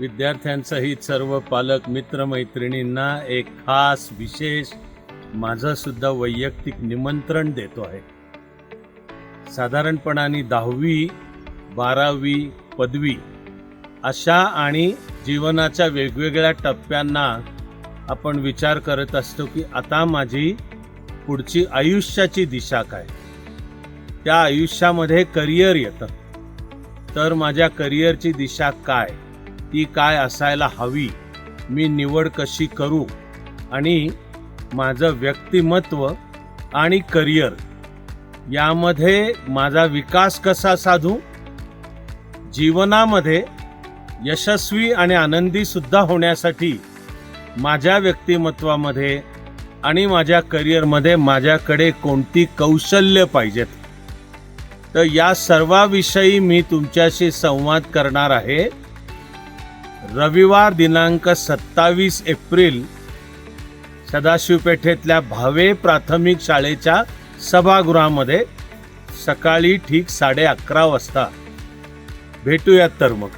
विद्यार्थ्यांसहित सर्व पालक मित्रमैत्रिणींना एक खास विशेष माझंसुद्धा वैयक्तिक निमंत्रण देतो आहे. साधारणपणाने दहावी बारावी पदवी अशा आणि जीवनाच्या वेगवेगळ्या टप्प्यांना आपण विचार करत असतो की आता माझी पुढची आयुष्याची दिशा काय? त्या आयुष्यामध्ये करिअर येतं. तर माझ्या करिअरची दिशा काय? ती काय असायला हवी मी निवड कशी करू आणि माझं व्यक्तिमत्व आणि करिअर यामध्ये माझा विकास कसा साधू? जीवनामध्ये यशस्वी आणि आनंदी सुद्धा होण्यासाठी माझ्या व्यक्तिमत्वामध्ये आणि माझ्या करिअरमध्ये माझ्याकडे कोणती कौशल्य पाहिजेत? तर या सर्वाविषयी मी तुमच्याशी संवाद करणार आहे. रविवार दिनांक सत्तावीस एप्रिल सदाशिवपेठेतल्या भावे प्राथमिक शाळेच्या सभागृहामध्ये सकाळी ठीक साडे अकरा वाजता. भेटूयात तर मग.